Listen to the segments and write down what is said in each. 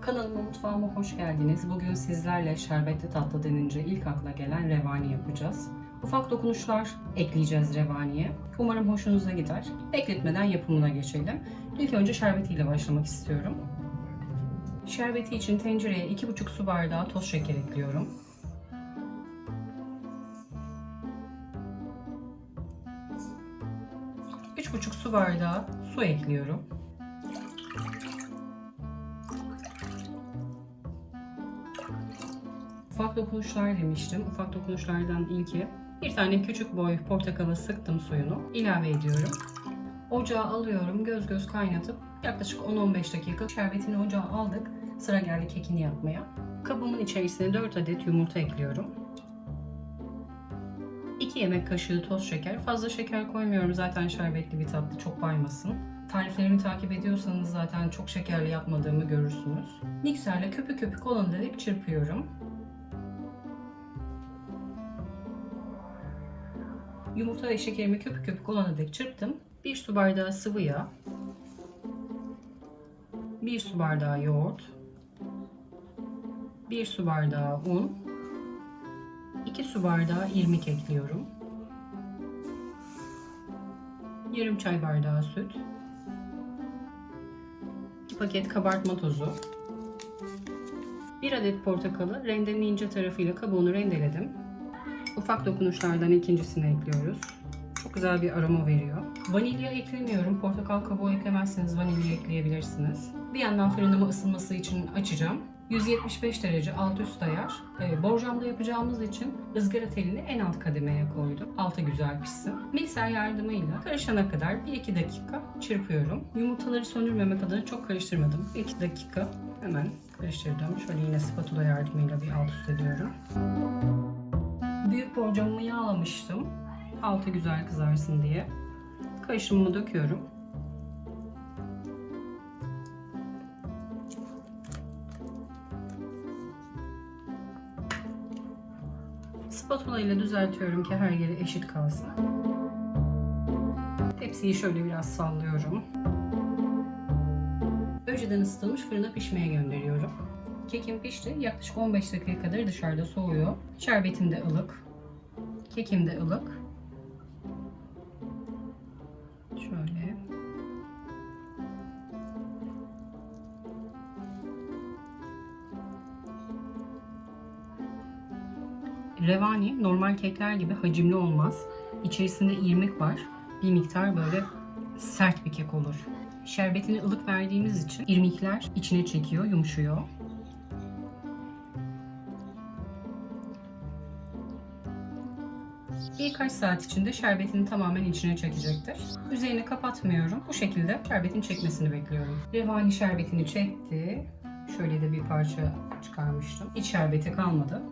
Kanalıma mutfağıma hoş geldiniz. Bugün sizlerle şerbetli tatlı denince ilk akla gelen revani yapacağız. Ufak dokunuşlar ekleyeceğiz revaniye. Umarım hoşunuza gider. Bekletmeden yapımına geçelim. İlk önce şerbetiyle başlamak istiyorum. Şerbeti için tencereye 2,5 su bardağı toz şeker ekliyorum. Buçuk su bardağı su ekliyorum. Ufak dokunuşlar demiştim. Ufak dokunuşlardan ilki bir tane küçük boy portakalı sıktım suyunu ilave ediyorum. Ocağa alıyorum göz göz kaynatıp yaklaşık 10-15 dakika şerbetini ocağa aldık. Sıra geldi kekini yapmaya. Kabımın içerisine 4 adet yumurta ekliyorum. 2 yemek kaşığı toz şeker. Fazla şeker koymuyorum zaten şerbetli bir tatlı çok baymasın. Tariflerimi takip ediyorsanız zaten çok şekerli yapmadığımı görürsünüz. Mikserle köpük köpük olan dedik çırpıyorum. Yumurta ve şekerimi köpük köpük olana dek çırptım. 1 su bardağı sıvı yağ. 1 su bardağı yoğurt. 1 su bardağı un. 2 su bardağı irmik ekliyorum. Yarım çay bardağı süt. 2 paket kabartma tozu. 1 adet portakalı rendenin ince tarafıyla kabuğunu rendeledim. Ufak dokunuşlardan ikincisini ekliyoruz. Çok güzel bir aroma veriyor. Vanilya eklemiyorum. Portakal kabuğu eklemezseniz vanilya ekleyebilirsiniz. Bir yandan fırınımı ısınması için açacağım. 175 derece alt üst ayar. Ee, borcamda yapacağımız için ızgara telini en alt kademeye koydum. Altı güzel pişsin. Mikser yardımıyla karışana kadar 1-2 dakika çırpıyorum. Yumurtaları söndürmemek adına çok karıştırmadım. 1-2 dakika hemen karıştırdım. Şöyle yine spatula yardımıyla bir alt üst ediyorum. Büyük borcamımı yağlamıştım. Altı güzel kızarsın diye. Karışımımı döküyorum. Spatula ile düzeltiyorum ki her yeri eşit kalsın. Tepsiyi şöyle biraz sallıyorum. Önceden ısıtılmış fırına pişmeye gönderiyorum. Kekim pişti. Yaklaşık 15 dakika kadar dışarıda soğuyor. Şerbetim de ılık. Kekim de ılık. Şöyle. Revani normal kekler gibi hacimli olmaz. İçerisinde irmik var. Bir miktar böyle sert bir kek olur. Şerbetini ılık verdiğimiz için irmikler içine çekiyor, yumuşuyor. Birkaç saat içinde şerbetini tamamen içine çekecektir. Üzerini kapatmıyorum. Bu şekilde şerbetin çekmesini bekliyorum. Revani şerbetini çekti. Şöyle de bir parça çıkarmıştım. İç şerbeti kalmadı.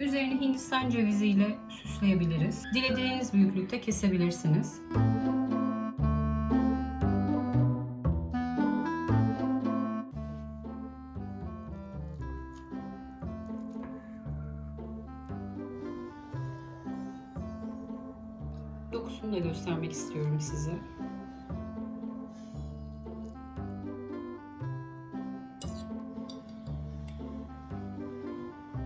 Üzerini hindistan ceviziyle süsleyebiliriz. Dilediğiniz büyüklükte kesebilirsiniz. Dokusunu da göstermek istiyorum size.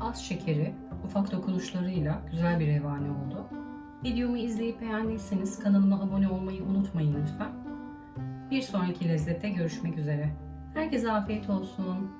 Az şekeri, ufak dokunuşlarıyla güzel bir revani oldu. Videomu izleyip beğendiyseniz kanalıma abone olmayı unutmayın lütfen. Bir sonraki lezzette görüşmek üzere. Herkese afiyet olsun.